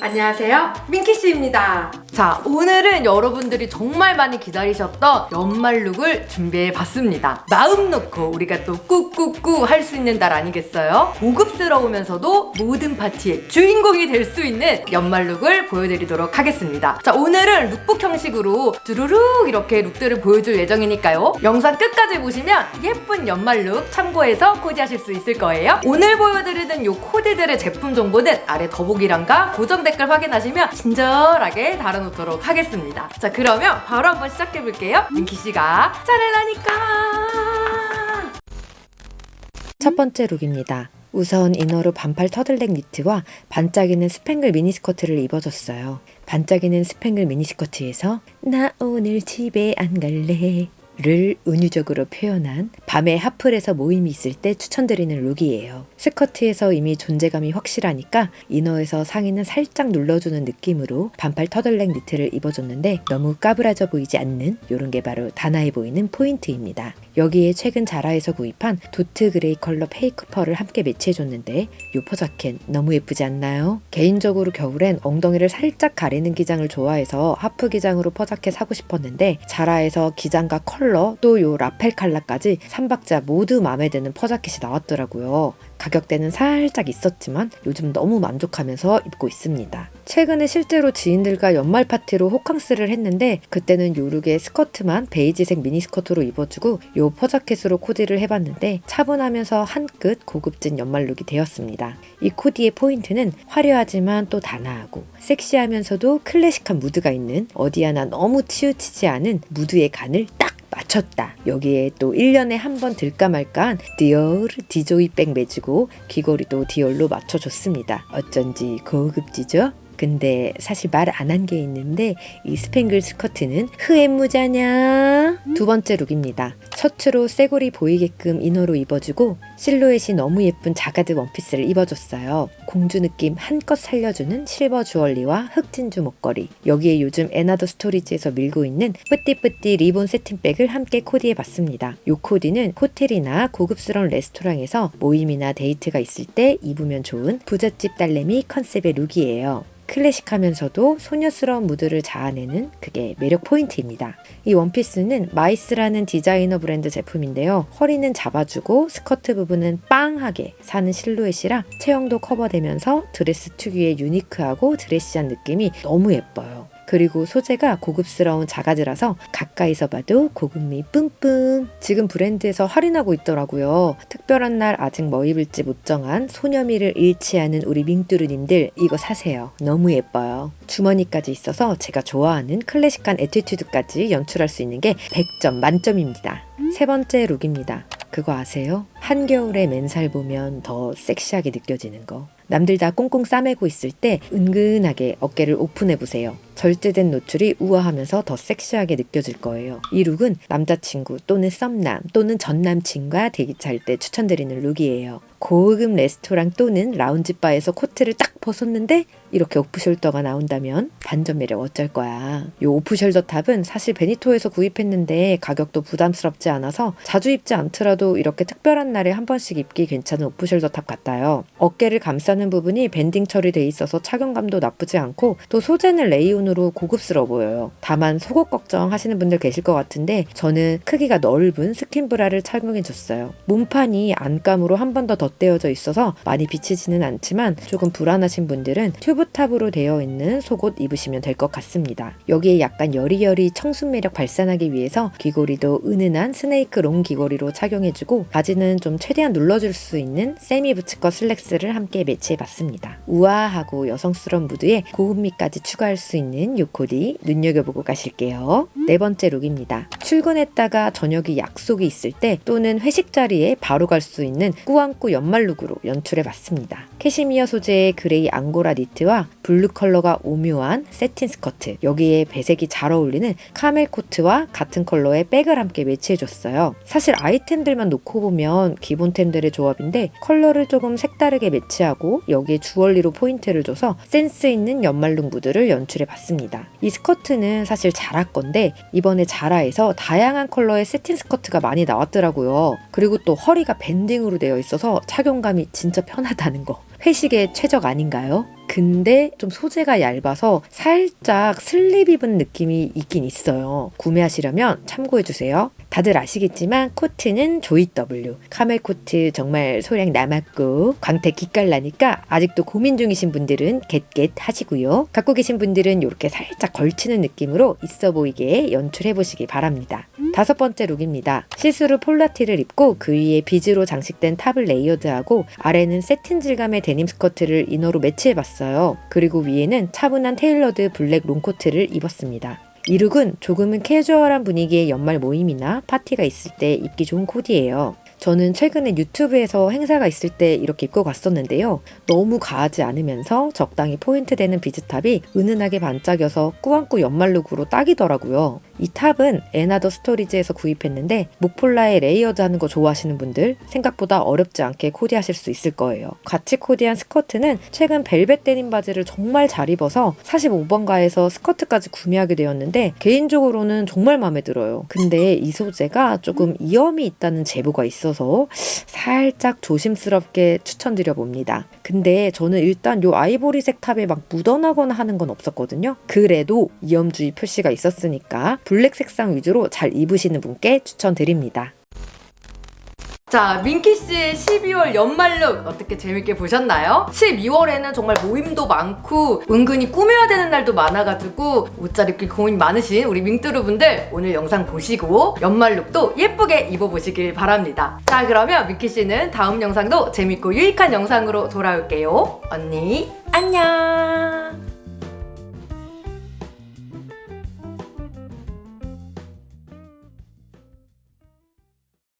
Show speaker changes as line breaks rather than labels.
안녕하세요. 민키씨입니다. 자, 오늘은 여러분들이 정말 많이 기다리셨던 연말 룩을 준비해 봤습니다. 마음 놓고 우리가 또 꾹꾹꾹 할 수 있는 날 아니겠어요? 고급스러우면서도 모든 파티의 주인공이 될 수 있는 연말 룩을 보여드리도록 하겠습니다. 자, 오늘은 룩북 형식으로 두루룩 이렇게 룩들을 보여줄 예정이니까요. 영상 끝까지 보시면 예쁜 연말 룩 참고해서 코디하실 수 있을 거예요. 오늘 보여드리는 요 코디들의 제품 정보는 아래 더보기란과 고정 댓글 확인하시면 친절하게 달아놓도록 하겠습니다. 자, 그러면 바로 한번 시작해볼게요. 민키 씨가 짜를라니까!
첫 번째 룩입니다. 우선 이너로 반팔 터들넥 니트와 반짝이는 스팽글 미니스커트를 입어줬어요. 반짝이는 스팽글 미니스커트에서 나 오늘 집에 안 갈래 를 은유적으로 표현한 밤에 하플에서 모임이 있을 때 추천드리는 룩이에요. 스커트에서 이미 존재감이 확실하니까 이너에서 상의는 살짝 눌러주는 느낌으로 반팔 터들넥 니트를 입어줬는데 너무 까불어져 보이지 않는 이런 게 바로 단아해 보이는 포인트입니다. 여기에 최근 자라에서 구입한 도트 그레이 컬러 페이크 펄을 함께 매치해줬는데 요 포자켓 너무 예쁘지 않나요? 개인적으로 겨울엔 엉덩이를 살짝 가리는 기장을 좋아해서 하프 기장으로 포자켓 사고 싶었는데 자라에서 기장과 컬러 또 요 라펠 칼라까지 3박자 모두 마음에 드는 포자켓이 나왔더라고요. 가격대는 살짝 있었지만 요즘 너무 만족하면서 입고 있습니다. 최근에 실제로 지인들과 연말 파티로 호캉스를 했는데 그때는 요룩의 스커트만 베이지색 미니스커트로 입어주고 요 포자켓으로 코디를 해봤는데 차분하면서 한끗 고급진 연말룩이 되었습니다. 이 코디의 포인트는 화려하지만 또 단아하고 섹시하면서도 클래식한 무드가 있는 어디 하나 너무 치우치지 않은 무드의 간을 딱 맞췄다. 여기에 또 1년에 한 번 들까 말까한 디올 디조이백 매주고 귀걸이도 디올로 맞춰줬습니다. 어쩐지 고급지죠? 근데 사실 말 안 한 게 있는데 이 스팽글 스커트는 흐엠무자냐? 두 번째 룩입니다. 셔츠로 쇄골이 보이게끔 이너로 입어주고 실루엣이 너무 예쁜 자가드 원피스를 입어줬어요. 공주 느낌 한껏 살려주는 실버 주얼리와 흑진주 목걸이 여기에 요즘 에나더 스토리지에서 밀고 있는 뿌띠뿌띠 리본 세팅백을 함께 코디해봤습니다. 이 코디는 호텔이나 고급스러운 레스토랑에서 모임이나 데이트가 있을 때 입으면 좋은 부잣집 딸내미 컨셉의 룩이에요. 클래식하면서도 소녀스러운 무드를 자아내는 그게 매력 포인트입니다. 이 원피스는 마이스라는 디자이너 브랜드 제품인데요. 허리는 잡아주고 스커트 부분은 빵하게 사는 실루엣이라 체형도 커버되면서 드레스 특유의 유니크하고 드레시한 느낌이 너무 예뻐요. 그리고 소재가 고급스러운 자가드라서 가까이서 봐도 고급미 뿜뿜. 지금 브랜드에서 할인하고 있더라고요. 특별한 날 아직 뭐 입을지 못 정한 소녀미를 않은 우리 밍뚜르님들 이거 사세요. 너무 예뻐요. 주머니까지 있어서 제가 좋아하는 클래식한 에티튜드까지 연출할 수 있는 게 100점 만점입니다. 세 번째 룩입니다. 그거 아세요? 한겨울에 맨살 보면 더 섹시하게 느껴지는 거. 남들 다 꽁꽁 싸매고 있을 때 은근하게 어깨를 오픈해 보세요. 절제된 노출이 우아하면서 더 섹시하게 느껴질 거예요. 이 룩은 남자친구 또는 썸남 또는 전남친과 데이트할 때 추천드리는 룩이에요. 고급 레스토랑 또는 라운지바에서 코트를 딱 벗었는데 이렇게 오프숄더가 나온다면 반전 매력 어쩔 거야. 요 오프숄더 탑은 사실 베니토에서 구입했는데 가격도 부담스럽지 않아서 자주 입지 않더라도 이렇게 특별한 날에 한 번씩 입기 괜찮은 오프숄더 탑 같아요. 어깨를 감 싸는 부분이 밴딩 처리돼 있어서 착용감도 나쁘지 않고 또 소재는 레이온으로 고급스러워 보여요. 다만 속옷 걱정 하시는 분들 계실 것 같은데 저는 크기가 넓은 스킨 브라를 착용해 줬어요. 몸판이 안감으로 한 번 더 덧대어져 있어서 많이 비치지는 않지만 조금 불안하신 분들은 튜브탑으로 되어 있는 속옷 입으시면 될 것 같습니다. 여기에 약간 여리여리 청순 매력 발산하기 위해서 귀걸이도 은은한 스네이크 롱 귀걸이로 착용해주고 바지는 좀 최대한 눌러줄 수 있는 세미 부츠컷 슬랙스를 함께 매치 해봤습니다. 우아하고 여성스러운 무드에 고급미까지 추가할 수 있는 요 코디 눈여겨보고 가실게요. 네 번째 룩입니다. 출근했다가 저녁에 약속이 있을 때 또는 회식 자리에 바로 갈 수 있는 꾸안꾸 연말 룩으로 연출해봤습니다. 캐시미어 소재의 그레이 앙고라 니트와 블루 컬러가 오묘한 세틴 스커트 여기에 배색이 잘 어울리는 카멜 코트와 같은 컬러의 백을 함께 매치해줬어요. 사실 아이템들만 놓고 보면 기본템들의 조합인데 컬러를 조금 색다르게 매치하고 여기에 주얼리로 포인트를 줘서 센스 있는 연말룩 무드를 연출해봤습니다. 이 스커트는 사실 자라 건데 이번에 자라에서 다양한 컬러의 세틴 스커트가 많이 나왔더라고요. 그리고 또 허리가 밴딩으로 되어 있어서 착용감이 진짜 편하다는 거. 회식의 최적 아닌가요? 근데 좀 소재가 얇아서 살짝 슬립 입은 느낌이 있긴 있어요. 구매하시려면 참고해주세요. 다들 아시겠지만 코트는 조이 W. 카멜 코트 정말 소량 남았고 광택 기깔 나니까 아직도 고민 중이신 분들은 겟겟 하시고요. 갖고 계신 분들은 이렇게 살짝 걸치는 느낌으로 있어 보이게 연출해 보시기 바랍니다. 다섯 번째 룩입니다. 시스루 폴라티를 입고 그 위에 비즈로 장식된 탑을 레이어드하고 아래는 세틴 질감의 데님 스커트를 이너로 매치해봤어요. 그리고 위에는 차분한 테일러드 블랙 롱코트를 입었습니다. 이 룩은 조금은 캐주얼한 분위기의 연말 모임이나 파티가 있을 때 입기 좋은 코디예요. 저는 최근에 유튜브에서 행사가 있을 때 이렇게 입고 갔었는데요. 너무 가하지 않으면서 적당히 포인트 되는 비즈탑이 은은하게 반짝여서 꾸안꾸 연말 룩으로 딱이더라고요. 이 탑은 에나더 스토리즈에서 구입했는데 목폴라에 레이어드 하는 거 좋아하시는 분들 생각보다 어렵지 않게 코디하실 수 있을 거예요. 같이 코디한 스커트는 최근 벨벳 데님 바지를 정말 잘 입어서 45번가에서 스커트까지 구매하게 되었는데 개인적으로는 정말 마음에 들어요. 근데 이 소재가 조금 이염이 있다는 제보가 있어서 살짝 조심스럽게 추천드려 봅니다. 근데 저는 일단 요 아이보리색 탑에 막 묻어나거나 하는 건 없었거든요. 그래도 이염주의 표시가 있었으니까 블랙 색상 위주로 잘 입으시는 분께 추천드립니다.
자, 민키 씨의 12월 연말룩 어떻게 재밌게 보셨나요? 12월에는 정말 모임도 많고 은근히 꾸며야 되는 날도 많아가지고 옷 잘 입기 고민 많으신 우리 민뚜루분들 오늘 영상 보시고 연말룩도 예쁘게 입어보시길 바랍니다. 자, 그러면 민키 씨는 다음 영상도 재밌고 유익한 영상으로 돌아올게요. 언니, 안녕!